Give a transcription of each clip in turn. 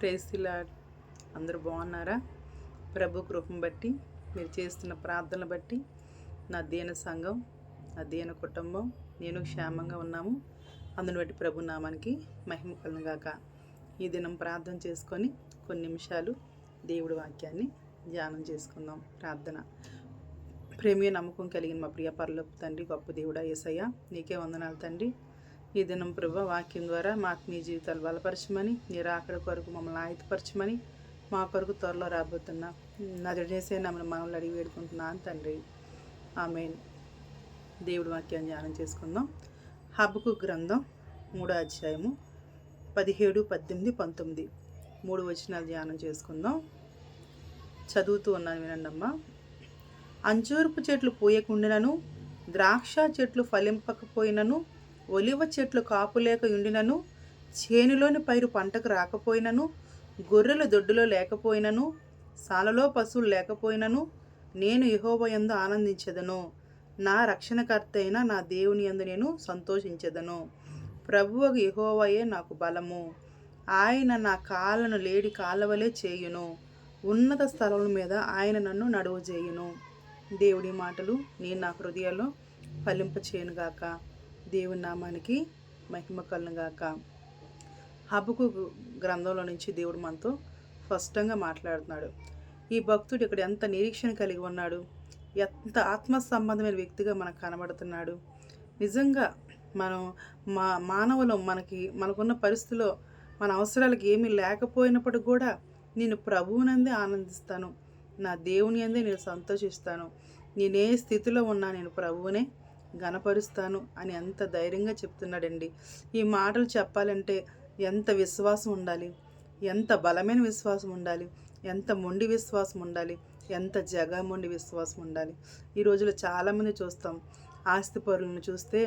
ప్రేసిలా అందరూ బాగున్నారా? ప్రభు కృపను బట్టి మీరు చేస్తున్న ప్రార్థనలు బట్టి నా దీన సంఘం నా దీన కుటుంబం నేను క్షేమంగా ఉన్నాము. అందుని బట్టి ప్రభు నామానికి మహిమ కలుగాక ఈ దినం ప్రార్థన చేసుకొని కొన్ని నిమిషాలు దేవుడి వాక్యాన్ని ధ్యానం చేసుకుందాం. ప్రార్థన. ప్రేమియ నమ్మకం కలిగిన మా ప్రియ పరలోపు తండ్రి గొప్ప దేవుడా ఏసయ్య నీకే వందనాలు తండ్రి. ఈ దినం ప్రభు వాక్యం ద్వారా మాకు మీ జీవితాలు బలపరచమని మీరు అక్కడ కొరకు మమ్మల్ని ఆయుధపరచమని మా కొరకు త్వరలో రాబోతున్నా నదుడు చేసే నమ్మని మనల్ని అడిగి వేడుకుంటున్నాను తండ్రి. ఆమెన్. దేవుడి వాక్యాన్ని ధ్యానం చేసుకుందాం. హబ్బకు గ్రంథం మూడో అధ్యాయము పదిహేడు పద్దెనిమిది పంతొమ్మిది. మూడు వచనాలు ధ్యానం చేసుకుందాం. చదువుతూ ఉన్నాను వినండమ్మా అంజూరపు చెట్లు పూయకుండినను ద్రాక్ష చెట్లు ఫలింపకపోయినను ఒలివ చెట్లు కాపులేక ఉండినను చేనులోని పైరు పంటకు రాకపోయినను గొర్రెలు దొడ్డులో లేకపోయినను సాలలో పశువులు లేకపోయినను నేను యహోవయందు ఆనందించదను. నా రక్షణకర్త అయిన నా దేవుని యందు నేను సంతోషించదను. ప్రభువకు యహోవయే నాకు బలము. ఆయన నా కాళ్ళను లేడి కాలవలే చేయును. ఉన్నత స్థలముల మీద ఆయన నన్ను నడువు చేయును దేవుడి మాటలు నేను నా హృదయాల్లో ఫలింపచేయనుగాక. దేవుని నామానికి మహిమ గాక హబుకు గ్రంథంలో నుంచి దేవుడు మనతో స్పష్టంగా మాట్లాడుతున్నాడు. ఈ భక్తుడు ఇక్కడ ఎంత నిరీక్షణ కలిగి ఉన్నాడు? ఎంత ఆత్మ సంబంధమైన వ్యక్తిగా మనకు కనబడుతున్నాడు? నిజంగా మనం మా మానవులు మనకి మనకున్న పరిస్థితిలో మన అవసరాలకు ఏమీ లేకపోయినప్పుడు కూడా నేను ప్రభువునందే ఆనందిస్తాను. నా దేవుని అందే నేను సంతోషిస్తాను. నేనే స్థితిలో ఉన్నా నేను ప్రభువునే గనపరుస్తాను అని ఎంత ధైర్యంగా చెప్తున్నాడండి. ఈ మాటలు చెప్పాలంటే ఎంత విశ్వాసం ఉండాలి? ఎంత బలమైన విశ్వాసం ఉండాలి? ఎంత మొండి విశ్వాసం ఉండాలి? ఎంత జగమొండి విశ్వాసం ఉండాలి? ఈ రోజులో చాలామంది చూస్తాం. ఆస్తి పరులను చూస్తే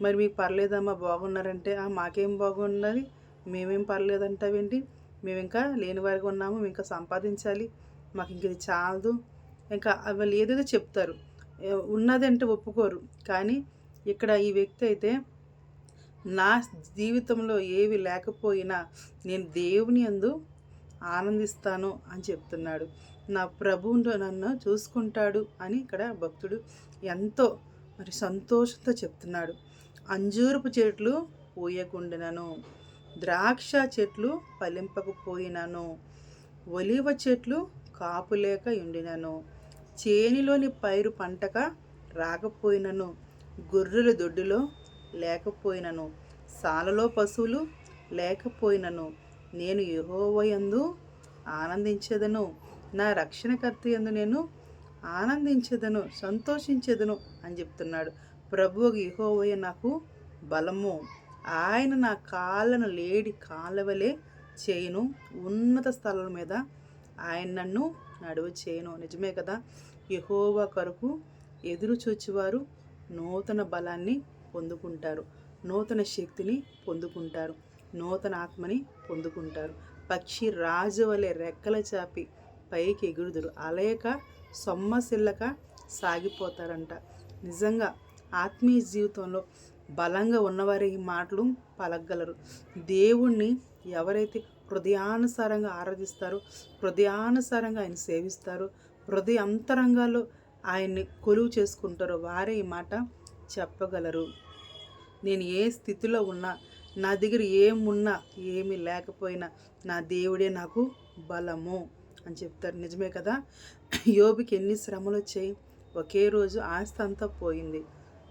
మరి మీకు పర్లేదమ్మా బాగున్నారంటే "ఆ, మాకేం బాగున్నది మేమేం పర్లేదంటావేంటి? మేము ఇంకా లేని వారిగా ఉన్నాము ఇంకా సంపాదించాలి. మాకు ఇంక ఇది చాలదు. ఇంకా వాళ్ళు ఏదేదో చెప్తారు. ఉన్నదంటే ఒప్పుకోరు. కానీ ఇక్కడ ఈ వ్యక్తి అయితే నా జీవితంలో ఏవి లేకపోయినా నేను దేవుని అందు ఆనందిస్తాను అని చెప్తున్నాడు. నా ప్రభువును నన్ను చూసుకుంటాడు అని ఇక్కడ భక్తుడు ఎంతో మరి సంతోషంతో చెప్తున్నాడు. అంజూరపు చెట్లు పూయకుండినను ద్రాక్ష చెట్లు ఫలింపకపోయినను ఒలివ చెట్లు కాపులేక ఉండినను చేనిలోని పైరు పంటక రాకపోయినను గొర్రెల దొడ్డులో లేకపోయినను సాలలో పశువులు లేకపోయినను నేను యహోవయందు ఆనందించదను నా రక్షణకర్త ఎందు నేను ఆనందించదను సంతోషించదను అని చెప్తున్నాడు. ప్రభువు యహోవయ నాకు బలము. ఆయన నా కాళ్ళను లేడి కాళ్ళవలే చేయను. ఉన్నత స్థలాల మీద ఆయన నన్ను నడువు చేయను. నిజమే కదా? యెహోవా కొరకు ఎదురు చూచేవారు నూతన బలాన్ని పొందుకుంటారు. నూతన శక్తిని పొందుకుంటారు. నూతన ఆత్మని పొందుకుంటారు. పక్షి రాజు వలె రెక్కల చాపి పైకి ఎగురుదురు. అలయక సొమ్మసిల్లక సాగిపోతారంట. నిజంగా ఆత్మీయ జీవితంలో బలంగా ఉన్నవారే ఈ మాటలు పలగలరు దేవుణ్ణి ఎవరైతే హృదయానుసారంగా ఆరాధిస్తారు. హృదయానుసారంగా ఆయన సేవిస్తారు. హృదయ అంతరంగాల్లో ఆయన్ని కొలువు చేసుకుంటారో వారే ఈ మాట చెప్పగలరు. నేను ఏ స్థితిలో ఉన్నా నా దగ్గర ఏమున్నా ఏమీ లేకపోయినా నా దేవుడే నాకు బలము అని చెప్తారు. నిజమే కదా? యోబికి ఎన్ని శ్రమలు వచ్చాయి? ఒకే రోజు ఆస్తి అంతా పోయింది.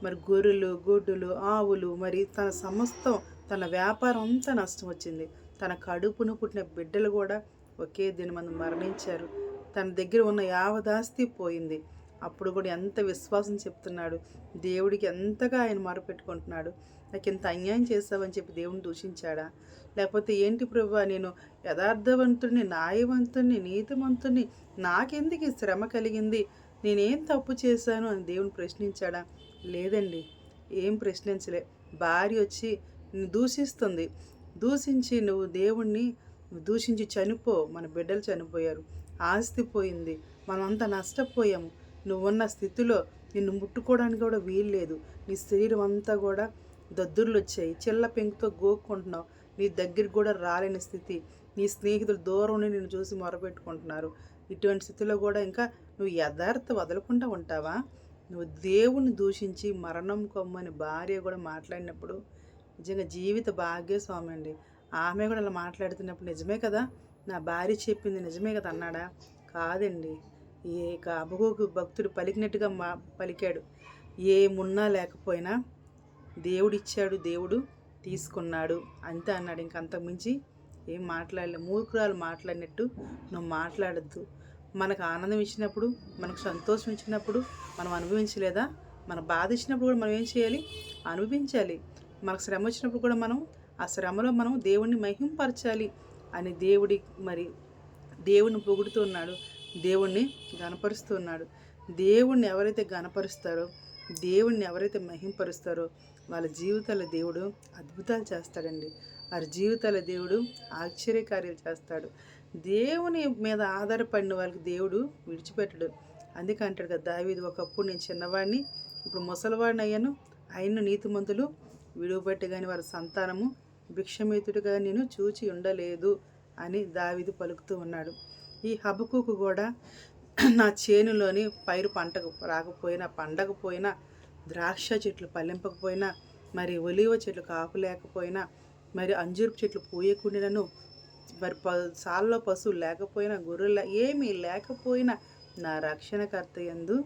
మరి గొర్రెలు గొడ్డులు ఆవులు మరి తన సమస్తం తన వ్యాపారం అంతా నష్టం వచ్చింది. తన కడుపును పుట్టిన బిడ్డలు కూడా ఒకే దినమందు మరణించారు. తన దగ్గర ఉన్న యావదాస్తి పోయింది. అప్పుడు కూడా ఎంత విశ్వాసం చెప్తున్నాడు. దేవుడికి ఎంతగా ఆయన మొరపెట్టుకుంటున్నాడు నాకు ఇంత అన్యాయం చేస్తావని చెప్పి దేవుని దూషించాడా? లేకపోతే ఏంటి ప్రభు నేను యథార్థవంతుడిని న్యాయవంతుడిని నీతివంతుడిని నాకెందుకు ఈ శ్రమ కలిగింది? నేనేం తప్పు చేశాను అని దేవుని ప్రశ్నించాడా? లేదండి ఏం ప్రశ్నించలే. భార్య వచ్చి దూషిస్తుంది. దూషించి నువ్వు దేవుణ్ణి దూషించి చనిపో మన బిడ్డలు చనిపోయారు. ఆస్తి పోయింది. మనమంతా నష్టపోయాము. నువ్వున్న స్థితిలో నిన్ను ముట్టుకోవడానికి కూడా వీలు లేదు నీ శరీరం అంతా కూడా దద్దుర్లు వచ్చాయి. చిల్ల పెంకుతో గోక్కుంటున్నావు. నీ దగ్గరికి కూడా రాలేని స్థితి. నీ స్నేహితులు దూరం నుండి నిన్ను చూసి మొరపెట్టుకుంటున్నారు. ఇటువంటి స్థితిలో కూడా ఇంకా నువ్వు యథార్థ వదలకుండా ఉంటావా? నువ్వు దేవుణ్ణి దూషించి మరణం కొమ్మని భార్య కూడా మాట్లాడినప్పుడు నిజంగా జీవిత భాగ్యస్వామి అండి ఆమె కూడా అలా మాట్లాడుతున్నప్పుడు నిజమే కదా? నా భార్య చెప్పింది నిజమే కదా అన్నాడా? కాదండి. ఏ కాబోకు భక్తుడు పలికినట్టుగా మా పలికాడు. ఏమున్నా లేకపోయినా దేవుడిచ్చాడు దేవుడు తీసుకున్నాడు. అంతే అన్నాడు. ఇంకంతకు మించి ఏం మాట్లాడలే. మూర్ఖురాలు మాట్లాడినట్టు నువ్వు మాట్లాడద్దు. మనకు ఆనందం ఇచ్చినప్పుడు మనకు సంతోషం ఇచ్చినప్పుడు మనం అనుభవించలేదా? మన బాధ ఇచ్చినప్పుడు కూడా మనం ఏం చేయాలి? అనుభవించాలి. మనకు శ్రమ వచ్చినప్పుడు కూడా మనం ఆ శ్రమలో మనం దేవుణ్ణి మహింపరచాలి అని దేవుడి మరి దేవుణ్ణి పొగుడుతున్నాడు దేవుణ్ణి గనపరుస్తున్నాడు దేవుణ్ణి ఎవరైతే గనపరుస్తారో దేవుణ్ణి ఎవరైతే మహింపరుస్తారో వాళ్ళ జీవితాల దేవుడు అద్భుతాలు చేస్తాడండి. వారి జీవితాల దేవుడు ఆశ్చర్యకార్యాలు చేస్తాడు. దేవుని మీద ఆధారపడిన వాళ్ళకి దేవుడు విడిచిపెట్టడు. అందుకే అంటాడు కదా దావీది ఒకప్పుడు నేను చిన్నవాడిని ఇప్పుడు ముసలివాడిని అయ్యాను ఆయన నీతిమంతులు విడువబట్టి కానీ వారి సంతానము భిక్షమేతుడిగా నేను చూచి ఉండలేదు అని దావీదు పలుకుతూ ఉన్నాడు. ఈ హబకుకు కూడా నా చేనులోని పైరు పంటకు రాకపోయినా పండకపోయినా ద్రాక్ష చెట్లు పల్లింపకపోయినా మరి ఒలివ చెట్లు కాపు లేకపోయినా మరి అంజూరు చెట్లు పూయకుండినను మరి ప సాల్లో పశువులు లేకపోయినా గొర్రెలు ఏమీ లేకపోయినా నా రక్షణకర్త ఎందు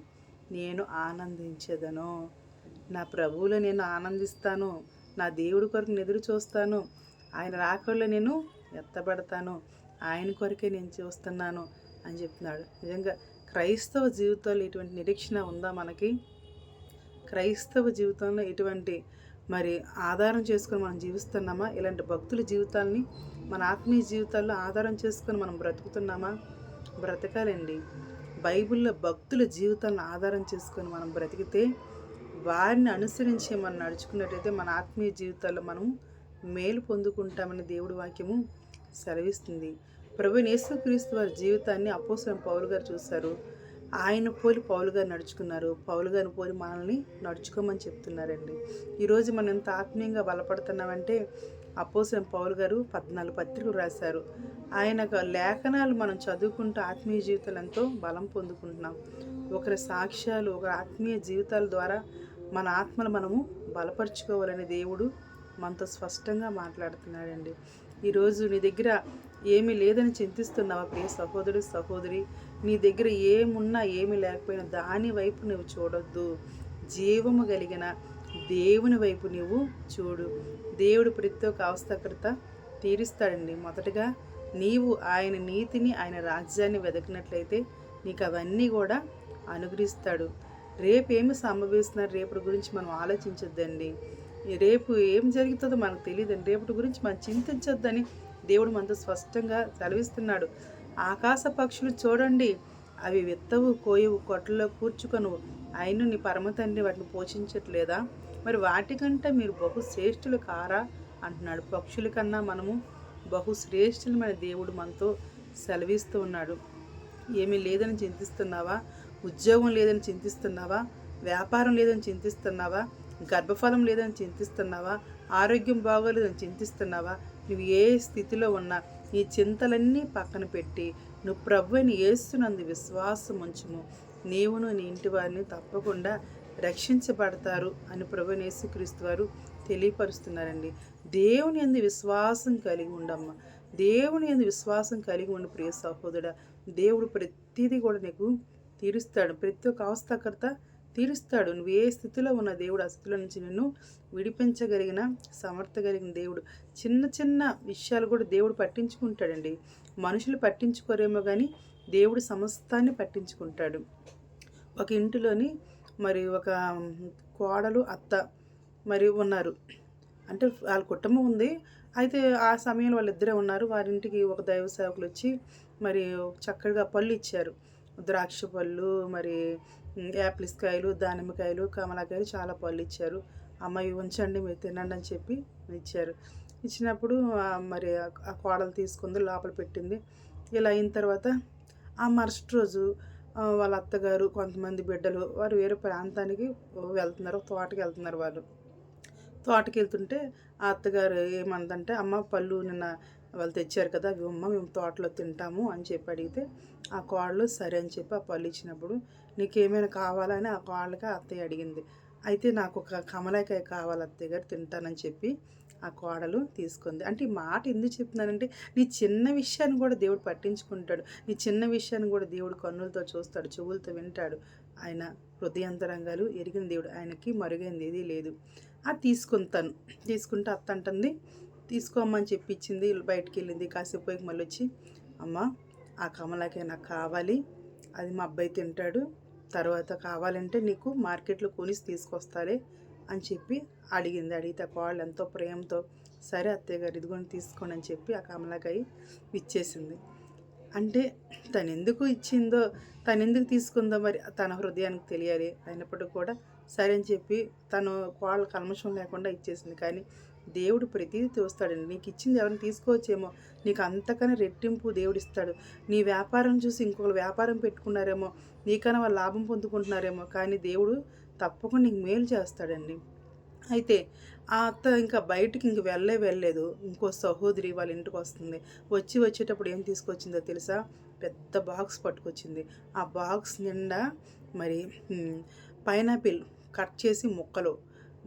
నేను ఆనందించదను. నా ప్రభువులో నేను ఆనందిస్తాను నా దేవుడి కొరకు ఎదురు చూస్తాను ఆయన రాకల్లో నేను ఎత్తబడతాను ఆయన కొరకే నేను చూస్తున్నాను అని చెప్తున్నాడు. నిజంగా క్రైస్తవ జీవితంలో ఇటువంటి నిరీక్షణ ఉందా మనకి? క్రైస్తవ జీవితంలో ఇటువంటి మరి ఆధారం చేసుకొని మనం జీవిస్తున్నామా? ఇలాంటి భక్తుల జీవితాల్ని మన ఆత్మీయ జీవితాల్లో ఆధారం చేసుకొని మనం బ్రతుకుతున్నామా? బ్రతకాలండి. బైబిల్లో భక్తుల జీవితాలను ఆధారం చేసుకొని మనం బ్రతికితే వారిని అనుసరించి మనం నడుచుకున్నట్టయితే మన ఆత్మీయ జీవితాల్లో మనం మేలు పొందుకుంటామని దేవుడి వాక్యము సెలవిస్తుంది. ప్రభు యేసుక్రీస్తు వారి జీవితాన్ని అపోసం పౌలు గారు చూశారు. ఆయన పోలి పౌలు గారు నడుచుకున్నారు. పౌలు గారిని పోలి మనల్ని నడుచుకోమని చెప్తున్నారండి. ఈరోజు మనం ఎంత ఆత్మీయంగా బలపడుతున్నామంటే అపోసం పౌలు గారు పద్నాలుగు పత్రికలు రాశారు. ఆయన లేఖనాలు మనం చదువుకుంటూ ఆత్మీయ జీవితాలు ఎంతో బలం పొందుకుంటున్నాం. ఒకరి సాక్ష్యాలు ఒకరి ఆత్మీయ జీవితాల ద్వారా మన ఆత్మలు మనము బలపరుచుకోవాలని దేవుడు మనతో స్పష్టంగా మాట్లాడుతున్నాడండి. ఈరోజు నీ దగ్గర ఏమీ లేదని చింతిస్తున్నావా ప్రియ సహోదరుడు సహోదరి? నీ దగ్గర ఏమున్నా ఏమి లేకపోయినా దాని వైపు నువ్వు చూడొద్దు. జీవము కలిగిన దేవుని వైపు నువ్వు చూడు. దేవుడు ప్రతి ఒక్క అవస్థకర్త తీరుస్తాడండి. మొదటగా నీవు ఆయన నీతిని ఆయన రాజ్యాన్ని వెదకినట్లయితే నీకు అవన్నీ కూడా అనుగ్రహిస్తాడు. రేపు సంభవిస్తున్నారు? రేపటి గురించి మనం ఆలోచించొద్దండి. రేపు ఏం జరుగుతుందో మనకు తెలియదండి రేపటి గురించి మనం చింతించొద్దని దేవుడు మనతో స్పష్టంగా సెలవిస్తున్నాడు. ఆకాశ పక్షులు చూడండి. అవి విత్తవు కోయవు కొట్టలో కూర్చుకొను అయిన నీ పరమ తండ్రి వాటిని పోషించట్లేదా? మరి వాటికంటే మీరు బహుశ్రేష్ఠులు కారా? అంటున్నాడు. పక్షుల కన్నా మనము బహుశ్రేష్ఠులమైన దేవుడు మనతో సెలవిస్తూ ఉన్నాడు. ఏమీ లేదని చింతిస్తున్నావా? ఉద్యోగం లేదని చింతిస్తున్నావా? వ్యాపారం లేదని చింతిస్తున్నావా? గర్భఫలం లేదని చింతిస్తున్నావా? ఆరోగ్యం బాగోలేదని చింతిస్తున్నావా? నువ్వు ఏ స్థితిలో ఉన్నా ఈ చింతలన్నీ పక్కన పెట్టి నువ్వు ప్రభుని ఏస్తున్నందు విశ్వాసం ఉంచుము. నీవును నీ ఇంటి వారిని తప్పకుండా రక్షించబడతారు అని ప్రభు యేసుక్రీస్తు వారు తెలియపరుస్తున్నారండి. దేవుని ఎందు విశ్వాసం కలిగి ఉండమ్మ. దేవుని ఎందు విశ్వాసం కలిగి ఉండి ప్రియ సహోదరుడ. దేవుడు ప్రతిదీ కూడా నీకు తీరుస్తాడు. ప్రతి ఒక్క అవస్థకర్త తీరుస్తాడు. నువ్వు ఏ స్థితిలో ఉన్న దేవుడు ఆ స్థితిలో నుంచి నిన్ను విడిపించగలిగిన సమర్థ కలిగిన దేవుడు. చిన్న చిన్న విషయాలు కూడా దేవుడు పట్టించుకుంటాడండి. మనుషులు పట్టించుకోరేమో కానీ దేవుడు సమస్తాన్ని పట్టించుకుంటాడు. ఒక ఇంటిలోని మరి ఒక కోడలు అత్త మరి ఉన్నారు. అంటే వాళ్ళ కుటుంబం ఉంది. అయితే ఆ సమయంలో వాళ్ళిద్దరే ఉన్నారు. వారింటికి ఒక దైవ సేవకులు వచ్చి మరి చక్కగా పళ్ళు ఇచ్చారు. ద్రాక్ష పళ్ళు మరి యాపిల్స్ కాయలు దానిమ్మకాయలు కమలాకాయలు చాలా పళ్ళు ఇచ్చారు. అమ్మాయి ఉంచండి మీరు తినండి అని చెప్పి ఇచ్చారు. ఇచ్చినప్పుడు మరి ఆ కోడలు తీసుకుంది లోపల పెట్టింది. ఇలా అయిన తర్వాత ఆ మరుసటి రోజు వాళ్ళ అత్తగారు కొంతమంది బిడ్డలు వారు వేరే ప్రాంతానికి వెళ్తున్నారు తోటకి వెళ్తున్నారు వాళ్ళు. తోటకి వెళ్తుంటే ఆ అత్తగారు ఏమందంటే అమ్మ పళ్ళు నిన్న వాళ్ళు తెచ్చారు కదా అవి అమ్మ మేము తోటలో తింటాము అని చెప్పి అడిగితే ఆ కోడలు సరే అని చెప్పి ఆ పళ్ళు ఇచ్చినప్పుడు నీకేమైనా కావాలని ఆ కోడలకి అత్తయ్య అడిగింది. అయితే నాకు ఒక కమలాకాయ కావాలి అత్తయ్య గారు తింటానని చెప్పి ఆ కోడలు తీసుకుంది. అంటే ఈ మాట ఎందుకు చెప్తున్నానంటే నీ చిన్న విషయాన్ని కూడా దేవుడు పట్టించుకుంటాడు. నీ చిన్న విషయాన్ని కూడా దేవుడు కన్నులతో చూస్తాడు చెవులతో వింటాడు. ఆయన హృదయాంతరంగాలు ఎరిగిన దేవుడు ఆయనకి మరుగైంది ఏదీ లేదు. అది తీసుకుంటాను. తీసుకుంటే అత్త అంటుంది తీసుకోమని చెప్పి ఇచ్చింది బయటికి వెళ్ళింది కాసేపు పోయి మళ్ళీ వచ్చి అమ్మ ఆ కమలాకే నాకు కావాలి. అది మా అబ్బాయి తింటాడు. తర్వాత కావాలంటే నీకు మార్కెట్లో కొనిసి తీసుకొస్తాలే అని చెప్పి అడిగింది. అడిగితే ఆ కోళ్ళు ఎంతో ప్రేమతో సరే అత్తయ్య గారు ఇదిగోని తీసుకోండి అని చెప్పి ఆ కమలాకాయ ఇచ్చేసింది అంటే తను ఎందుకు ఇచ్చిందో తను ఎందుకు తీసుకుందో మరి తన హృదయానికి తెలియాలి. అయినప్పటికీ కూడా సరే అని చెప్పి తను కోళ్ళ కల్మషం లేకుండా ఇచ్చేసింది. కానీ దేవుడు ప్రతిదీ చూస్తాడండి నీకు ఇచ్చింది ఎవరిని తీసుకోవచ్చేమో. నీకు అంతకన్నా రెట్టింపు దేవుడు ఇస్తాడు నీ వ్యాపారం చూసి ఇంకొకరు వ్యాపారం పెట్టుకున్నారేమో నీకన్నా వాళ్ళు లాభం పొందుకుంటున్నారేమో కానీ దేవుడు తప్పకుండా నీకు మేలు చేస్తాడండి. అయితే ఆ అత్త ఇంకా బయటికి ఇంక వెళ్ళే వెళ్ళలేదు. ఇంకో సహోదరి వాళ్ళ ఇంటికి వస్తుంది. వచ్చి వచ్చేటప్పుడు ఏం తీసుకొచ్చిందో తెలుసా? పెద్ద బాక్స్ పట్టుకొచ్చింది. ఆ బాక్స్ నిండా మరి పైనాపిల్ కట్ చేసి ముక్కలు.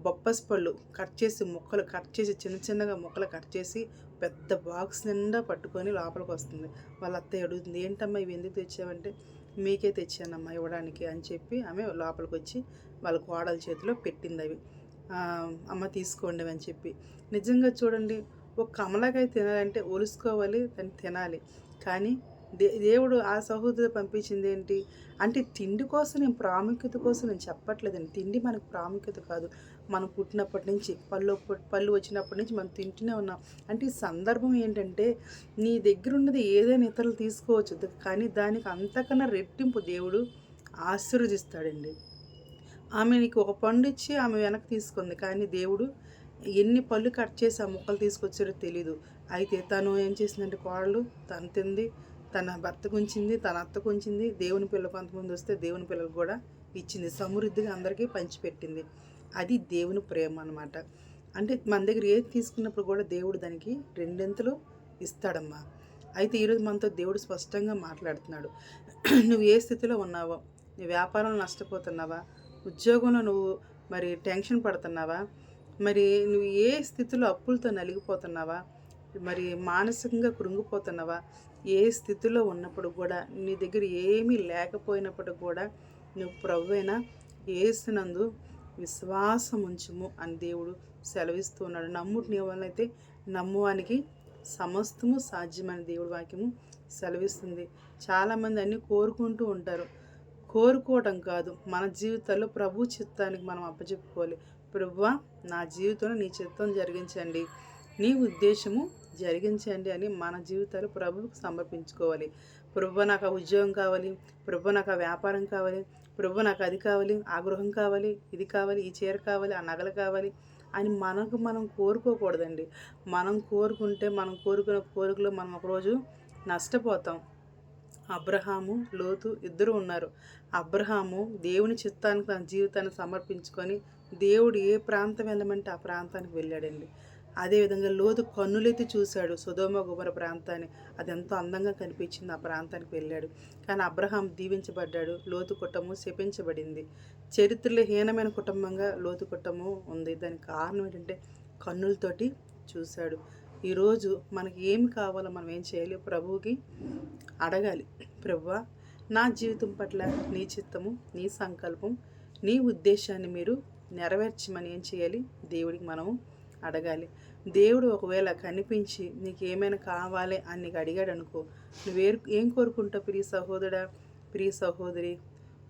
బొప్పస్ పళ్ళు కట్ చేసి ముక్కలు కట్ చేసి చిన్న చిన్నగా ముక్కలు కట్ చేసి పెద్ద బాక్స్ నిండా పట్టుకొని లోపలికి వస్తుంది. వాళ్ళ అత్తయ్య అడుగుతుంది ఏంటమ్మా ఇవి ఎందుకు తెచ్చావంటే మీకే తెచ్చానమ్మా ఇవ్వడానికి అని చెప్పి ఆమె లోపలికి వచ్చి వాళ్ళ కోడల చేతిలో పెట్టింది అవి. అమ్మ తీసుకోండి అని చెప్పి. నిజంగా చూడండి ఒక కమలకాయ తినాలంటే ఒలుసుకోవాలి దాన్ని తినాలి. కానీ దే దేవుడు ఆ సహోదరు పంపించింది ఏంటి? అంటే తిండి కోసం నేను ప్రాముఖ్యత కోసం నేను చెప్పట్లేదండి. తిండి మనకు ప్రాముఖ్యత కాదు. మనం పుట్టినప్పటి నుంచి పళ్ళు పళ్ళు వచ్చినప్పటి నుంచి మనం తింటూనే ఉన్నాం. అంటే ఈ సందర్భం ఏంటంటే నీ దగ్గర ఉన్నది ఏదైనా ఇతరులు తీసుకోవచ్చు. కానీ దానికి అంతకన్నా రెట్టింపు దేవుడు ఆశీర్వదిస్తాడండి. ఆమె నీకు ఒక పండు ఇచ్చి ఆమె వెనక్కి తీసుకుంది. కానీ దేవుడు ఎన్ని పళ్ళు కట్ చేసి ఆ ముక్కలు తీసుకొచ్చారో తెలీదు. అయితే తను ఏం చేసిందంటే కోడలు తను తింది తన భర్తకు ఉంచింది తన అత్తకు ఉంచింది దేవుని పిల్ల కొంతమంది వస్తే దేవుని పిల్లలు కూడా ఇచ్చింది. సమృద్ధిగా అందరికీ పంచిపెట్టింది. అది దేవుని ప్రేమ అనమాట అంటే మన దగ్గర ఏది తీసుకున్నప్పుడు కూడా దేవుడు దానికి రెండింతలు ఇస్తాడమ్మా. అయితే ఈరోజు మనతో దేవుడు స్పష్టంగా మాట్లాడుతున్నాడు. నువ్వు ఏ స్థితిలో ఉన్నావో నీ వ్యాపారంలో నష్టపోతున్నావా ఉద్యోగంలో నువ్వు మరి టెన్షన్ పడుతున్నావా మరి నువ్వు ఏ స్థితిలో అప్పులతో నలిగిపోతున్నావా మరి మానసికంగా కృంగిపోతున్నావా ఏ స్థితిలో ఉన్నప్పుడు కూడా నీ దగ్గర ఏమీ లేకపోయినప్పుడు కూడా నువ్వు ప్రభువైనా ఏసినందు విశ్వాసం ఉంచుము అని దేవుడు సెలవిస్తున్నాడు. ఉన్నాడు నమ్ముటి నీ వల్లైతే నమ్మువానికి సమస్తము సాధ్యమని దేవుడి వాక్యము సెలవిస్తుంది. చాలామంది అన్నీ కోరుకుంటూ ఉంటారు. కోరుకోవటం కాదు. మన జీవితాల్లో ప్రభు చిత్తానికి మనం అప్పచెప్పుకోవాలి. ప్రభువ నా జీవితంలో నీ చిత్తం జరిగించండి. నీ ఉద్దేశము జరిగించండి అని మన జీవితాలు ప్రభువుకు సమర్పించుకోవాలి. ప్రభు నాకు ఉద్యోగం కావాలి. ప్రభు నాకు వ్యాపారం కావాలి. ప్రభు నాకు అది కావాలి ఆ గృహం కావాలి ఇది కావాలి ఈ చీర కావాలి ఆ నగలు కావాలి అని మనకు మనం కోరుకోకూడదండి. మనం కోరుకుంటే మనం కోరుకున్న కోరికలో మనం ఒకరోజు నష్టపోతాం. అబ్రహాము లోతు ఇద్దరు ఉన్నారు. అబ్రహాము దేవుని చిత్తానికి తన జీవితాన్ని సమర్పించుకొని దేవుడు ఏ ప్రాంతం వెళ్ళమంటే ఆ ప్రాంతానికి వెళ్ళాడండి. అదేవిధంగా లోతు కన్నులెత్తి చూశాడు సుధోమ గుమర ప్రాంతాన్ని. అది ఎంతో అందంగా కనిపించింది ఆ ప్రాంతానికి వెళ్ళాడు. కానీ అబ్రహాం దీవించబడ్డాడు. లోతు కుటుంబం శపించబడింది. చరిత్రలో హీనమైన కుటుంబంగా లోతు కుటుంబం ఉంది. దానికి కారణం ఏంటంటే కన్నులతోటి చూశాడు. ఈరోజు మనకి ఏమి కావాలో మనం ఏం చేయాలి? ప్రభువుకి అడగాలి. ప్రభువా నా జీవితం పట్ల నీ చిత్తము నీ సంకల్పం నీ ఉద్దేశాన్ని మీరు నెరవేర్చమని ఏం చేయాలి? దేవుడికి మనము అడగాలి. దేవుడు ఒకవేళ కనిపించి నీకు ఏమైనా కావాలి అని నీకు అడిగాడు అనుకో నువ్వే ఏం కోరుకుంటావు ప్రియ సహోదరా ప్రియ సహోదరి?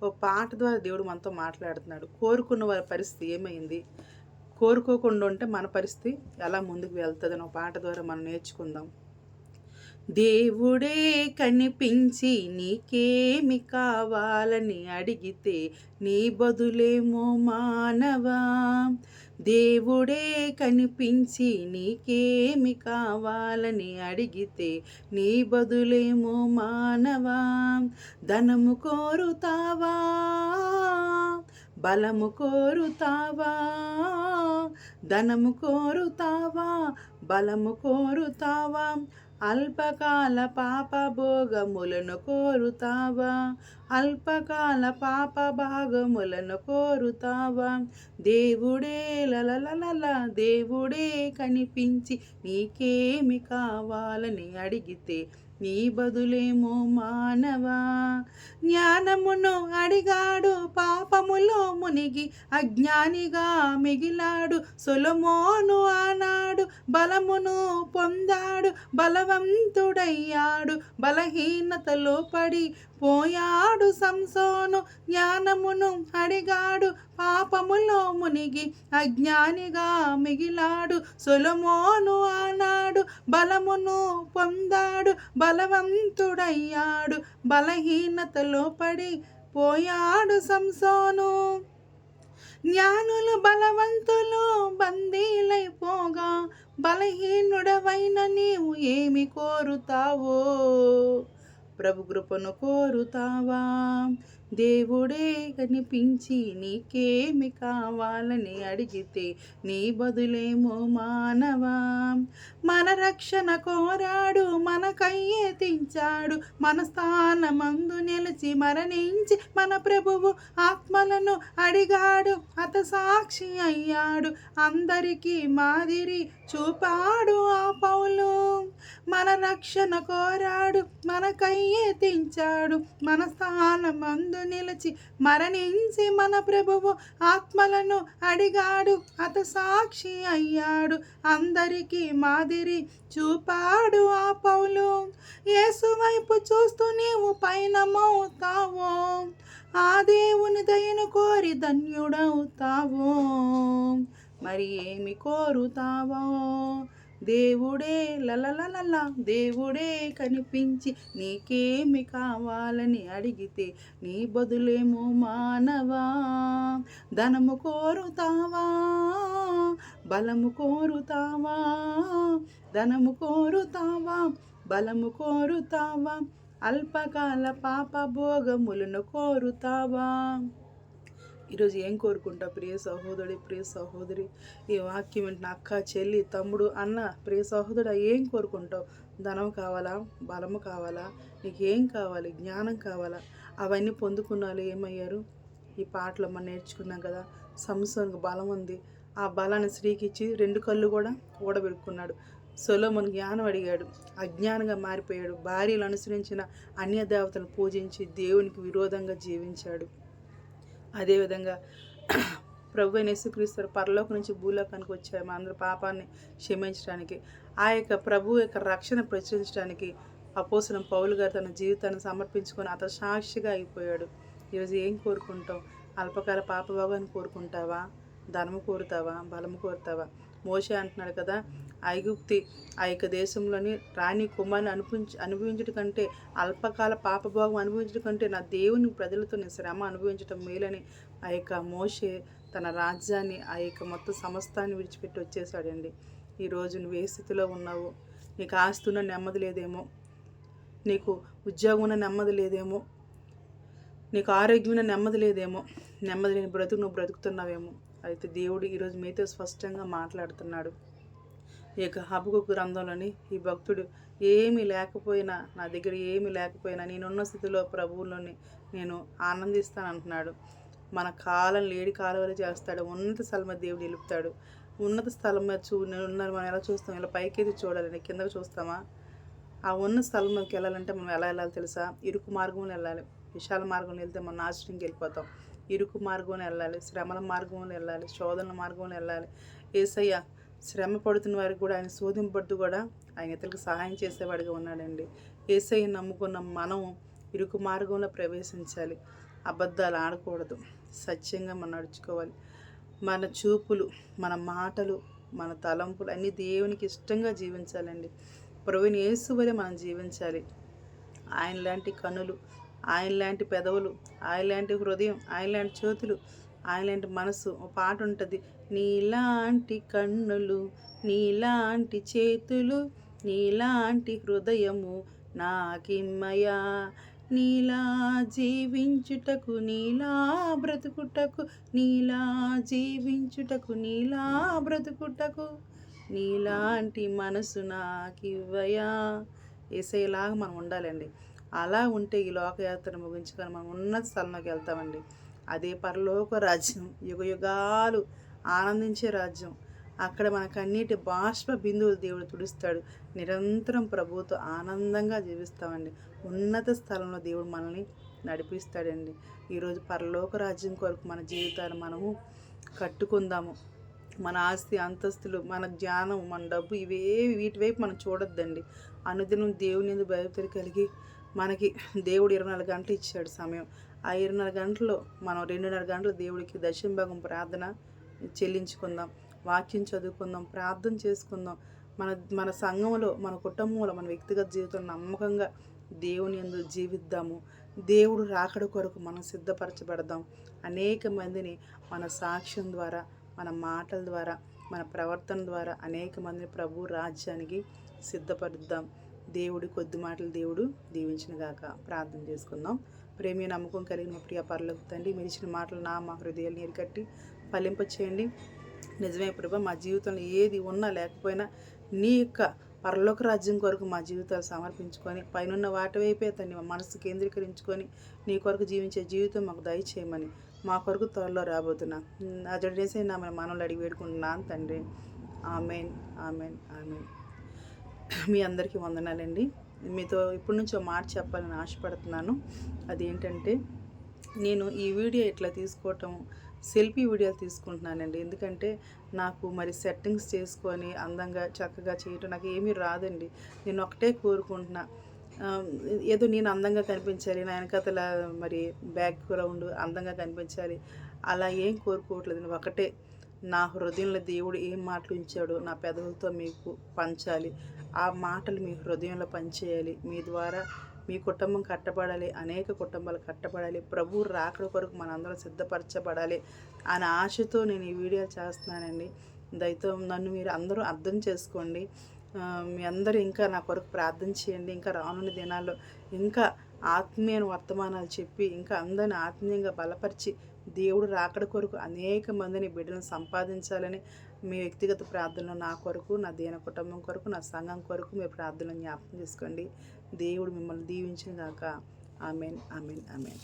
ఓ పాట ద్వారా దేవుడు మనతో మాట్లాడుతున్నాడు. కోరుకున్న వారి పరిస్థితి ఏమైంది? కోరుకోకుండా ఉంటే మన పరిస్థితి ఎలా ముందుకు వెళ్తుందని ఒక పాట ద్వారా మనం నేర్చుకుందాం. దేవుడే కనిపించి నీకేమి కావాలని అడిగితే నీ బదులేమో మానవా? దేవుడే కనిపించి నీకేమి కావాలని అడిగితే నీ బదులేమో మానవా? ధనము కోరుతావా? బలము కోరుతావా? ధనము కోరుతావా? బలము కోరుతావా? అల్పకాల పాప భోగములను కోరుతావా? అల్పకాల పాప భాగములను కోరుతావా? దేవుడే లలలల దేవుడే కనిపించి నీకేమి కావాలని అడిగితే నీ బదులేమో మానవా? జ్ఞానమును అడిగాడు పాపములో మునిగి అజ్ఞానిగా మిగిలాడు. సొలమోను ఆనాడు బలమును పొందాడు బలవంతుడయ్యాడు. బలహీనతలో పడి పోయాడు సంసోను జ్ఞానమును అడిగాడు పాపములో మునిగి అజ్ఞానిగా మిగిలాడు. సొలమోను ఆనాడు బలమును పొందాడు. బలవంతుడయ్యాడు. బలహీనతలో పడి పోయాడు సంసోను. జ్ఞానులు బలవంతులు బందీలైపోగా బలహీనుడవైన నీవు ఏమి కోరుతావో? ప్రభు కృపను కోరుతావా? దేవుడే కనిపించి నీకేమి కావాలని అడిగితే నీ బదులేమో మానవా. మన రక్షణ కోరాడు మన తెంచాడు మన స్థానమందు నిలిచి మరణించి మన ప్రభువు ఆత్మలను అడిగాడు అత సాక్షి అయ్యాడు. అందరికీ మాదిరి చూపాడు ఆ పౌలు. మన రక్షణ కోరాడు మన తెంచాడు మన స్థానమందు నిలిచి మరణించి మన ప్రభువు ఆత్మలను అడిగాడు. అత సాక్షి అయ్యాడు. అందరికీ మాదిరి చూపాడు ఆ పౌలు. యేసు వైపు చూస్తూ నీవు పైనమవుతావు ఆ దేవుని దయను కోరి ధన్యుడవుతావో? మరి ఏమి కోరుతావో? దేవుడే లలలలలా దేవుడే కనిపించి నీకేమి కావాలని అడిగితే నీ బదులేమో మానవా. ధనము కోరుతావా? బలము కోరుతావా? ధనము కోరుతావా? బలము కోరుతావా? అల్పకాల పాప భోగములను కోరుతావా? ఈరోజు ఏం కోరుకుంటావు ప్రియ సహోదరి ప్రియ సహోదరి ఈ వాక్యం ఏంటి అక్క చెల్లి తమ్ముడు అన్న ప్రియ సహోదరుడు ఏం కోరుకుంటావు? ధనం కావాలా? బలము కావాలా? నీకు ఏం కావాలి? జ్ఞానం కావాలా? అవన్నీ పొందుకున్నాళ్ళు ఏమయ్యారు? ఈ పాటలో మనం నేర్చుకున్నాం కదా సంసోనికి బలం ఉంది. ఆ బలాన్ని స్త్రీకి ఇచ్చి రెండు కళ్ళు కూడా ఊడబెట్టుకున్నాడు సొలోమన్ జ్ఞానం అడిగాడు. అజ్ఞానంగా మారిపోయాడు. భార్యలు అనుసరించిన అన్య దేవతలను పూజించి దేవునికి విరోధంగా జీవించాడు. అదేవిధంగా ప్రభు అయిన యేసుక్రీస్తు పరలోక నుంచి భూలోకానికి వచ్చారు. మా అందరి పాపాన్ని క్షమించడానికి ఆ యొక్క ప్రభు యొక్క రక్షణ ప్రచురించడానికి అపోసనం పౌలు గారు తన జీవితాన్ని సమర్పించుకొని అతను సాక్షిగా అయిపోయాడు ఈరోజు ఏం కోరుకుంటావు? అల్పకాల పాపభాగాన్ని కోరుకుంటావా? ధనము కోరుతావా? బలము కోరుతావా? మోసే అంటున్నాడు కదా ఐగుప్తి ఆ యొక్క దేశంలోని రాణి కుమార్ని అనుభవించి అనుభవించడం కంటే అల్పకాల పాపభోగం అనుభవించడం కంటే నా దేవుని ప్రజలతో నేను శ్రమ అనుభవించడం మేలని ఆ యొక్క మోషే తన రాజ్యాన్ని ఆ యొక్క మొత్తం సమస్తాన్ని విడిచిపెట్టి వచ్చేసాడండి. ఈరోజు నువ్వు ఏ స్థితిలో ఉన్నావు? నీకు ఆస్తున్న నెమ్మది లేదేమో? నీకు ఉద్యోగం ఉన్న నెమ్మది లేదేమో? నీకు ఆరోగ్యం ఉన్న నెమ్మది లేదేమో? నెమ్మది లేని బ్రతుకు నువ్వు బ్రతుకుతున్నావేమో? అయితే దేవుడు ఈరోజు మీతో స్పష్టంగా మాట్లాడుతున్నాడు. ఈ యొక్క హబుకు గ్రంథంలోని ఈ భక్తుడు ఏమీ లేకపోయినా నా దగ్గర ఏమీ లేకపోయినా నేనున్న స్థితిలో ప్రభువులోని నేను ఆనందిస్తాను అంటున్నాడు మన కాలం లేడి కాలువలు చేస్తాడు. ఉన్నత స్థలం దేవుడు నిలుపుతాడు. ఉన్నత స్థలం మీద చూ ఉన్నారు మనం ఎలా చూస్తాం? ఇలా పైకి చూడాలి కిందకు చూస్తామా? ఆ ఉన్న స్థలం వెళ్ళాలంటే మనం ఎలా వెళ్ళాలి తెలుసా? ఇరుకు మార్గంలో వెళ్ళాలి. విశాల మార్గంలో వెళ్తే మనం నాశనంకి వెళ్ళిపోతాం. ఇరుకు మార్గంలో వెళ్ళాలి శ్రమల మార్గంలో వెళ్ళాలి శోధనల మార్గంలో వెళ్ళాలి. ఏసయ్య శ్రమ పడుతున్న వారికి కూడా ఆయన శోధింపడుతూ కూడా ఆయన ఇతరులకు సహాయం చేసేవాడిగా ఉన్నాడండి. ఏసయ్య నమ్ముకున్న మనం ఇరుకు మార్గంలో ప్రవేశించాలి. అబద్ధాలు ఆడకూడదు. సత్యంగా మనం నడుచుకోవాలి. మన చూపులు మన మాటలు మన తలంపులు అన్నీ దేవునికి ఇష్టంగా జీవించాలండి. ప్రవీణ్ యేసు వలె మనం జీవించాలి. ఆయన లాంటి కనులు ఆయన లాంటి పెదవులు ఆయన లాంటి హృదయం ఆయన లాంటి చేతులు ఆయన లాంటి మనసు ఒక పాట ఉంటుంది నీలాంటి కన్నులు నీలాంటి చేతులు నీలాంటి హృదయము నాకిమ్మయా. నీలా జీవించుటకు నీలా బ్రతుకుటకు నీలా జీవించుటకు నీలా బ్రతుకుటకు నీలాంటి మనసు నాకివ్వయా. ఏసేలాగా మనం ఉండాలండి. అలా ఉంటే ఈ లోకయాత్ర ముగించుకొని మనం ఉన్నత స్థలంలోకి వెళ్తామండి. అదే పరలోక రాజ్యం యుగ యుగాలు ఆనందించే రాజ్యం. అక్కడ మన కన్నీటి బాష్ప బిందువులు దేవుడు తుడుస్తాడు. నిరంతరం ప్రభువుతో ఆనందంగా జీవిస్తామండి. ఉన్నత స్థలంలో దేవుడు మనల్ని నడిపిస్తాడండి. ఈరోజు పరలోక రాజ్యం కొరకు మన జీవితాన్ని మనము కట్టుకుందాము. మన ఆస్తి అంతస్తులు మన జ్ఞానం మన డబ్బు ఇవే వీటి వైపు మనం చూడొద్దండి. అనుదినం దేవుని ఎందుకు భయపడి కలిగి మనకి దేవుడు ఇరవై నాలుగు గంటలు ఇచ్చాడు సమయం. ఆ ఇరవై నాలుగు గంటల్లో మనం రెండున్నర గంటలు దేవుడికి దశం భాగం ప్రార్థన చెల్లించుకుందాం. వాక్యం చదువుకుందాం ప్రార్థన చేసుకుందాం. మన మన సంఘంలో మన కుటుంబంలో మన వ్యక్తిగత జీవితంలో నమ్మకంగా దేవుని ఎందు జీవిద్దాము. దేవుడు రాకడ కొరకు మనం సిద్ధపరచబడదాం. అనేక మందిని మన సాక్ష్యం ద్వారా మన మాటల ద్వారా మన ప్రవర్తన ద్వారా అనేక మందిని ప్రభు రాజ్యానికి సిద్ధపరుద్దాం. దేవుడి కొద్ది మాటలు దేవుడు దీవించిన గాక ప్రార్థన చేసుకుందాం. ప్రేమి నమ్మకం కలిగిన ప్రియ పర్లకు తండ్రి మీరు ఇచ్చిన మాటలు నా మా హృదయాలు నీరు కట్టి ఫలింపచేయండి నిజమే ప్రభా మా జీవితంలో ఏది ఉన్నా లేకపోయినా నీ యొక్క పరలోక రాజ్యం కొరకు మా జీవితాలు సమర్పించుకొని పైనున్న వాటి వైపే తన్ని మా మనసు కేంద్రీకరించుకొని నీ కొరకు జీవించే జీవితం మాకు దయచేయమని మా కొరకు త్వరలో రాబోతున్నా. అజడేసే నా మన మనల్ని అడిగి వేడుకుంటున్నాను తండ్రి. Amen amen amen. మీ అందరికీ వందనాలండి. మీతో ఇప్పటి నుంచో మాట చెప్పాలని ఆశపడుతున్నాను. అదేంటంటే నేను ఈ వీడియో ఇట్లా తీసుకోవటం సెల్ఫీ వీడియోలు తీసుకుంటున్నానండి. ఎందుకంటే నాకు మరి సెట్టింగ్స్ చేసుకొని అందంగా చక్కగా చేయటం నాకు ఏమీ రాదండి. నేను ఒకటే కోరుకుంటున్నా. ఏదో నేను అందంగా కనిపించాలి నా వెనకతల మరి బ్యాక్గ్రౌండ్ అందంగా కనిపించాలి. అలా ఏం కోరుకోవట్లేదు. ఒకటే నా హృదయంలో దేవుడు ఏం మాటలు ఉంచాడో నా పెదవులతో మీకు పంచాలి. ఆ మాటలు మీ హృదయంలో పనిచేయాలి. మీ ద్వారా మీ కుటుంబం కట్టబడాలి. అనేక కుటుంబాలు కట్టబడాలి. ప్రభు రాకడ కొరకు మనందరం సిద్ధపరచబడాలి అనే ఆశతో నేను ఈ వీడియో చేస్తున్నానండి. దయతో నన్ను మీరు అందరూ అర్థం చేసుకోండి. మీ అందరూ ఇంకా నా కొరకు ప్రార్థన చేయండి. ఇంకా రానున్న దినాల్లో ఇంకా ఆత్మీయ వర్తమానాలు చెప్పి ఇంకా అందరిని ఆత్మీయంగా బలపరిచి దేవుడు రాకడ కొరకు అనేక మందిని బిడ్డలను సంపాదించాలని మీ వ్యక్తిగత ప్రార్థనలు నా కొరకు నా దీన కుటుంబం కొరకు నా సంఘం కొరకు మీ ప్రార్థనలు జ్ఞాపకం చేసుకోండి. దేవుడు మిమ్మల్ని దీవించిన గాక. Amen amen amen.